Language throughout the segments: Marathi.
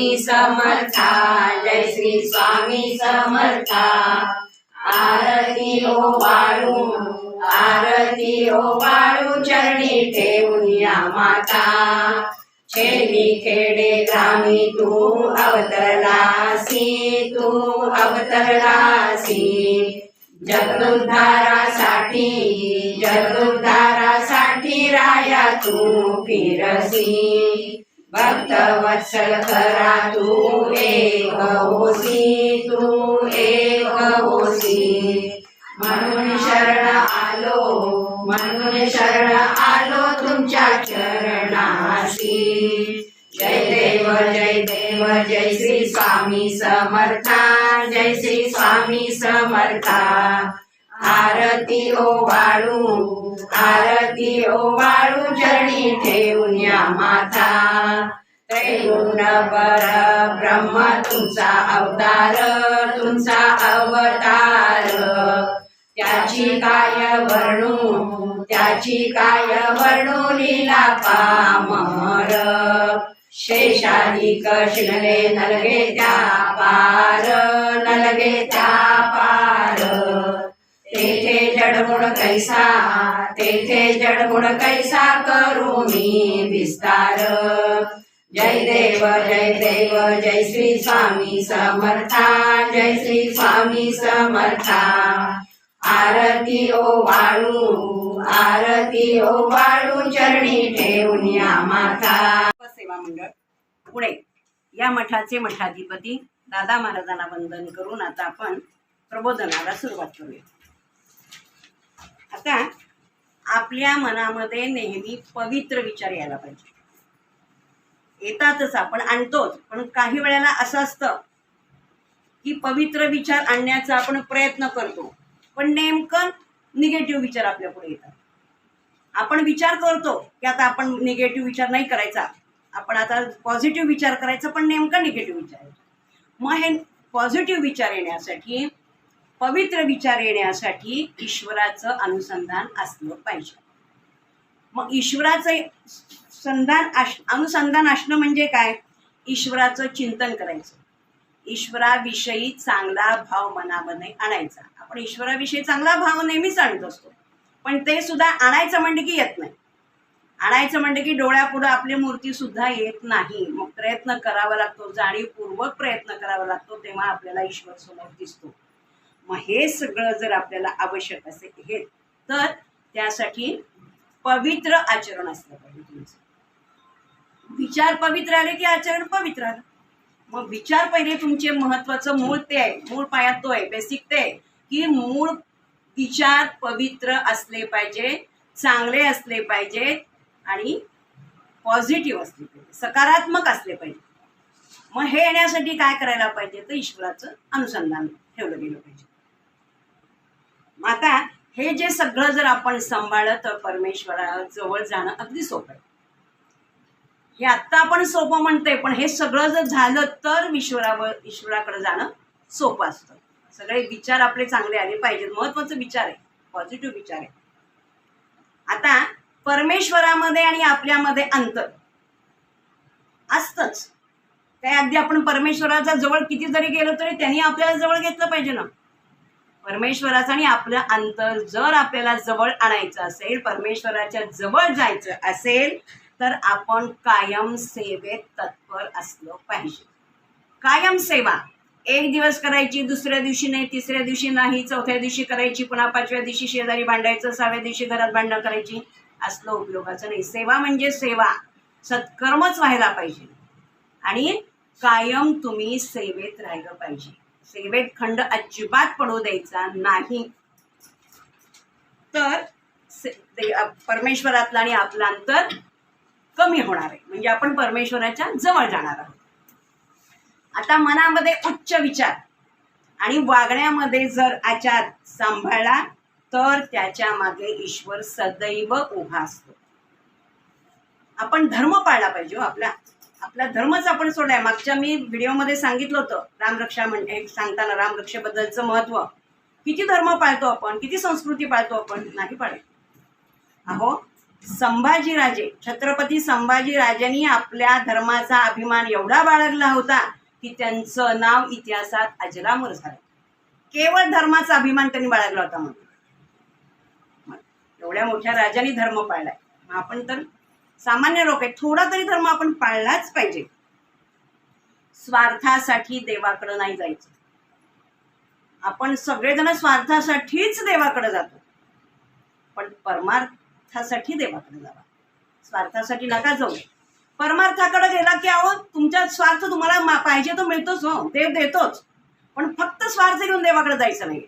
स्वामी समर्था जय श्री स्वामी समर्था. आरती ओ बाळू आरती ओ बाळू चरणी ठेवून या माता. छेली खेडे ग्रामी तू अवतरलासी तू अवतरलासी जगदुद्धारासाठी जगदुद्धारासाठी राया तू फिरसी. भक्त वत्सल खरा तू एक होसी तू एक होसी म्हणून शरण आलो म्हणून शरण आलो तुमच्या चरणाशी जय देव जय देव जय श्री स्वामी समर्था जय श्री स्वामी समर्था। आरती ओ वाळू आर ओ ओवाळू चरणी ठेवून या माता. त्रैगुण पर ब्रह्म तुमचा अवतार तुमचा अवतार. त्याची काय वर्णू त्याची काय वर्णू लिला पामर. शेषाधिक शिनले नलगे त्या पार नलगे त्या पार. तेथे जडगुण कैसा तेथे जडगुण कैसा करू मी विस्तार. जय देव जय देव जय श्री स्वामी समर्था जय श्री स्वामी समर्था. आरती ओ वाळू आरती ओ वाळू चरणी ठेवून या माता. सेवा मंडळ पुणे. या मठाचे मठाधिपती दादा महाराजांना वंदन करून आता आपण प्रबोधनाला सुरुवात करूया आता आपल्या मनामध्ये नेहमी पवित्र विचार यायला पाहिजे. येतातच आपण आणतोच. पण काही वेळेला असं असतं की पवित्र विचार आणण्याचा आपण प्रयत्न करतो. पण नेमकं निगेटिव्ह विचार आपल्या पुढे येतात. आपण विचार करतो की आता आपण निगेटिव्ह विचार नाही करायचा. आपण आता पॉझिटिव्ह विचार करायचा पण नेमका निगेटिव्ह विचार मग हे पॉझिटिव्ह विचार येण्यासाठी पवित्र विचार येण्यासाठी ईश्वराचं अनुसंधान असलं पाहिजे. मग ईश्वराचं संधान अनुसंधान असणं म्हणजे काय? ईश्वराचं चिंतन करायचं. ईश्वराविषयी चांगला भाव मनामध्ये आणायचा. आपण ईश्वराविषयी चांगला भाव नेहमीच आणत असतो. पण ते सुद्धा आणायचं म्हणजे की येत नाही. आणायचं म्हणजे की डोळ्यापुढं आपली मूर्ती सुद्धा येत नाही. मग प्रयत्न करावा लागतो. जाणीवपूर्वक प्रयत्न करावा लागतो तेव्हा आपल्याला ईश्वर समोर दिसतो. मग हे सगळं जर आपल्याला आवश्यक असेल हे तर त्यासाठी पवित्र आचरण असलं पाहिजे तुमचं. विचार पवित्र आले की आचरण पवित्र आलं. मग विचार पहिले तुमचे महत्वाचं मूळ ते आहे. मूळ पायात तो आहे बेसिक ते आहे. की मूळ विचार पवित्र असले पाहिजे चांगले असले पाहिजेत आणि पॉझिटिव्ह असले पाहिजे सकारात्मक असले पाहिजे. मग हे येण्यासाठी काय करायला पाहिजे? तर ईश्वराचं अनुसंधान ठेवलं गेलं पाहिजे. मग आता हे जे सगळं जर आपण सांभाळलं तर परमेश्वराजवळ जाणं अगदी सोपं आहे. हे आत्ता आपण सोपं म्हणतोय पण हे सगळं जर झालं तर ईश्वरावर ईश्वराकडे जाणं सोपं असतं. सगळे विचार आपले चांगले आले पाहिजेत. महत्त्वाचे विचार आहे. पॉझिटिव्ह विचार आहे. आता परमेश्वरामध्ये आणि आपल्यामध्ये अंतर असतच. काय अगदी आपण परमेश्वराच्या जवळ किती जरी गेलो तरी त्यांनी आपल्याला जवळ घेतलं पाहिजे ना. परमेश्वराचं आणि आपलं अंतर जर आपल्याला जवळ आणायचं असेल परमेश्वराच्या जवळ जायचं असेल तर आपण कायम सेवेत तत्पर असलं पाहिजे. कायम सेवा. एक दिवस करायची दुसऱ्या दिवशी नाही तिसऱ्या दिवशी नाही चौथ्या दिवशी करायची पुन्हा पाचव्या दिवशी शेजारी भांडायचं सहाव्या दिवशी घरात भांडणं करायची असलं उपयोगाचं नाही. सेवा म्हणजे सेवा. सत्कर्मच व्हायला पाहिजे. आणि कायम तुम्ही सेवेत राहिलं पाहिजे. सिगरेट खंड अजिबात पडू द्यायचा नाही. तर परमेश्वरातला आणि आपलं अंतर कमी होणार आहे. म्हणजे आपण परमेश्वराच्या जवळ जाणार आहोत. आता मनामध्ये उच्च विचार आणि वागण्यामध्ये जर आचार सांभाळला तर त्याच्यामागे ईश्वर सदैव उभा असतो. आपण धर्म पाळला पाहिजे हो आपला. आपला धर्मच आपण सोडाय मागच्या मी व्हिडिओमध्ये सांगितलं होतं रामरक्षा म्हणजे सांगताना रामरक्षेबद्दलचं महत्त्व. किती धर्म पाळतो आपण किती संस्कृती पाळतो आपण नाही पाळत. अहो संभाजीराजे छत्रपती संभाजीराजांनी आपल्या धर्माचा अभिमान एवढा बाळगला होता की त्यांचं नाव इतिहासात अजरामर झालं. केवळ धर्माचा अभिमान त्यांनी बाळगला होता म्हणून. एवढ्या मोठ्या राजांनी धर्म पाळलाय. मग आपण तर सामान्य लोक आहे थोडा तरी धर्म आपण पाळलाच पाहिजे. स्वार्थासाठी देवाकडं नाही जायचं. आपण सगळेजण स्वार्थासाठीच देवाकडे जातो. पण परमार्थासाठी देवाकडे जावा. स्वार्थासाठी नका जाऊ. परमार्थाकडे गेला की अहो तुमचा स्वार्थ तुम्हाला पाहिजे तो मिळतोच हो देव देतोच. पण फक्त स्वार्थ घेऊन देवाकडे जायचं नाही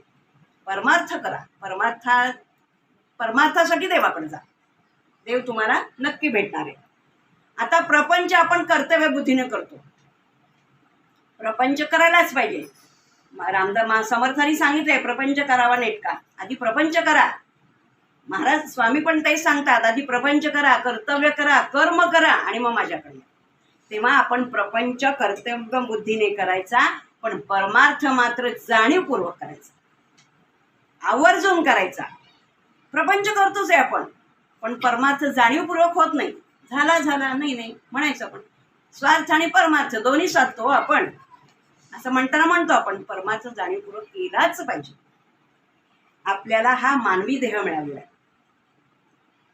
परमार्थ करा. परमार्था परमार्थासाठी देवाकडे जा. देव तुम्हाला नक्की भेटणार आहे. आता प्रपंच आपण कर्तव्य बुद्धीने करतो. प्रपंच करायलाच पाहिजे. रामदा समर्थांनी सांगितलंय प्रपंच करावा नेटका. आधी प्रपंच करा. महाराज स्वामी पण तेच सांगतात आधी प्रपंच करा कर्तव्य करा कर्म करा आणि मग माझ्याकडे तेव्हा आपण प्रपंच कर्तव्य बुद्धीने करायचा पण परमार्थ मात्र जाणीवपूर्वक करायचा. आवर्जून करायचा. प्रपंच करतोच आहे आपण. पण परमार्थ जाणीवपूर्वक होत नाही. झाला झाला नाही नाही म्हणायचं आपण. स्वार्थ आणि परमार्थ दोन्ही साधतो हो आपण. असं म्हणताना म्हणतो आपण परमार्थ जाणीवपूर्वक केलाच पाहिजे. आपल्याला हा मानवी देह मिळालेला आहे.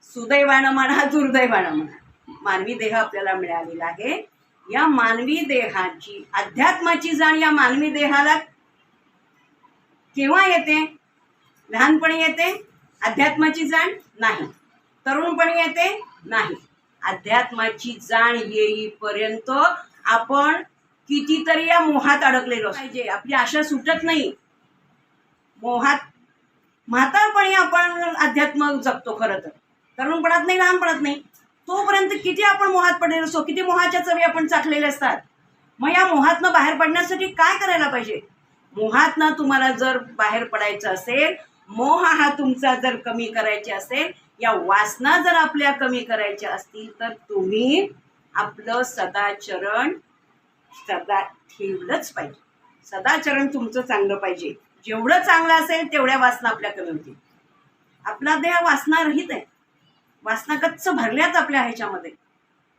सुदैवानं म्हणा दुर्दैवानं म्हणा मानवी देह आपल्याला मिळालेला आहे. या मानवी देहाची अध्यात्माची जाण या मानवी देहाला केव्हा येते? लहानपणी येते? अध्यात्माची जाण नाही. तरुणपणी येते? नाही. अध्यात्माची जाण येईपर्यंत आपण कितीतरी या मोहात अडकलेलो पाहिजे. आपली आशा सुटत नाही. मोहात म्हातारपणी आपण अध्यात्म जगतो खरं तर. तरुणपणात नाही लहानपणात नाही. तोपर्यंत किती आपण मोहात पडलेलो असतो? किती मोहाच्या चवी आपण चाकलेल्या असतात? मग या मोहातनं बाहेर पडण्यासाठी काय करायला पाहिजे? मोहातनं तुम्हाला जर बाहेर पडायचं असेल मोह हा तुमचा जर कमी करायचे असेल या वासना जर आपल्या कमी करायच्या असतील तर तुम्ही आपलं सदाचरण सदा ठेवलंच पाहिजे. सदाचरण तुमचं चांगलं पाहिजे. जेवढं चांगलं असेल तेवढ्या वासना आपल्या कमी होतील. आपला देह वासना रहित आहे. वासना कच्च भरल्याच आपल्या ह्याच्यामध्ये.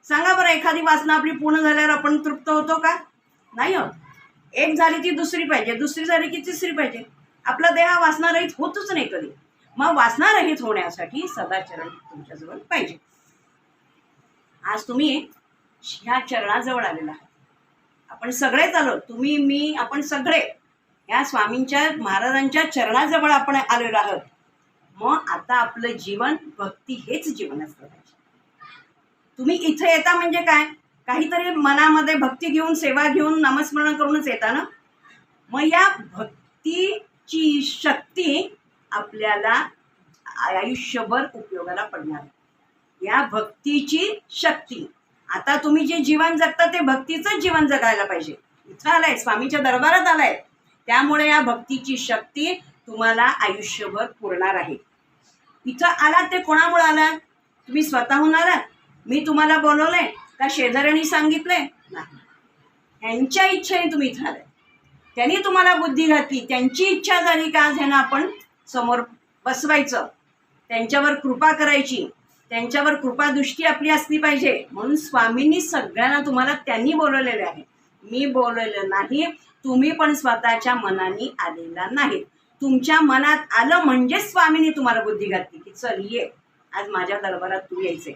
सांगा बरं एखादी वासना आपली पूर्ण झाल्यावर आपण तृप्त होतो का? नाही होत. एक झाली ती दुसरी पाहिजे. दुसरी झाली की तिसरी पाहिजे. आपला देह वासनारहित होतच नाही कधी. मग वासनारहित होण्यासाठी सदाचरण तुमच्याजवळ पाहिजे. आज तुम्ही ह्या चरणाजवळ आलेला आहात. आपण सगळेच आलो तुम्ही मी आपण सगळे या स्वामींच्या महाराजांच्या चरणाजवळ आपण आलेलो आहोत. मग आता आपलं जीवन भक्ती हेच जीवन असलं पाहिजे. तुम्ही इथे येता म्हणजे काय? काहीतरी मनामध्ये भक्ती घेऊन सेवा घेऊन नामस्मरण करूनच येता ना? मग या भक्तीची शक्ती आपल्याला आयुष्यभर उपयोगाला पडणार. या भक्तीची शक्ती. आता तुम्ही जे जीवन जगता ते भक्तीचंच जीवन जगायला पाहिजे. इथं आलाय स्वामीच्या दरबारात आलाय. त्यामुळे या भक्तीची शक्ती तुम्हाला आयुष्यभर पुरणार आहे. इथं आलात ते कोणामुळे आलात तुम्ही स्वतःहून आलात मी तुम्हाला बोलवलंय का शेजाऱ्यांनी सांगितलंय? नाही. यांच्या इच्छेने तुम्ही इथं आलाय. त्यांनी तुम्हाला बुद्धी घातली त्यांची इच्छा झाली का आज ह्यांना आपण समोर बसवायचं. त्यांच्यावर कृपा करायची. त्यांच्यावर कृपादृष्टी आपली असली पाहिजे. म्हणून स्वामींनी सगळ्यांना तुम्हाला त्यांनी बोलवलेले आहे. मी बोलवलेलं नाही. तुम्ही पण स्वतःच्या मनाने आलेला नाही तुमच्या मनात आलं म्हणजेच स्वामींनी तुम्हाला बुद्धी घातली की चल ये. आज माझ्या दरबारात तू यायचे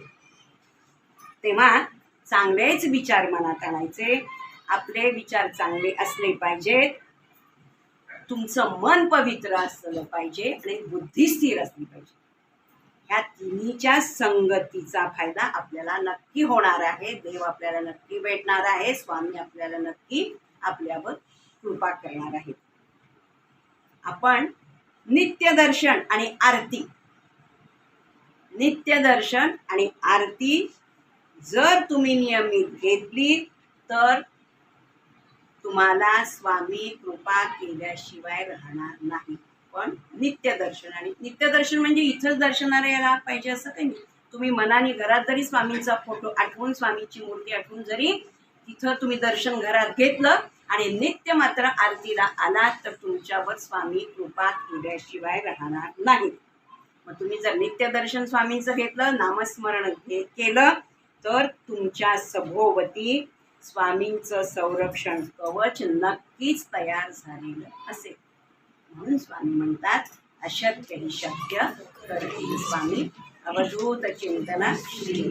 तेव्हा चांगलेच विचार मनात आणायचे. आपले विचार चांगले असले पाहिजेत. तुमचं मन पवित्र असलं पाहिजे आणि बुद्धी स्थिर असली पाहिजे. ह्या तिन्हीच्या संगतीचा फायदा आपल्याला नक्की होणार आहे. देव आपल्याला नक्की भेटणार आहे. स्वामी आपल्याला नक्की आपल्यावर कृपा करणार आहेत. आपण नित्यदर्शन आणि आरती. नित्यदर्शन आणि आरती जर तुम्ही नियमित घेतली तर तुम्हाला स्वामी कृपा केल्याशिवाय राहणार नाही. पण नित्यदर्शन आणि नित्यदर्शन म्हणजे इथंच दर्शनाला यायला पाहिजे असं काही नाही. तुम्ही मनाने घरात जरी स्वामींचा फोटो आठवून स्वामीची मूर्ती आठवून जरी तिथं तुम्ही दर्शन घरात घेतलं आणि नित्य मात्र आरतीला आलात तर तुमच्यावर स्वामी कृपा केल्याशिवाय राहणार नाही. मग तुम्ही जर नित्यदर्शन स्वामींचं घेतलं नामस्मरण घे केलं तर तुमच्या सभोवती स्वामींचं संरक्षण कवच नक्कीच तयार झालेलं असेल म्हणून स्वामी म्हणतात अशक्य ही शक्य करतील. स्वामी अवधूत चिंतना श्री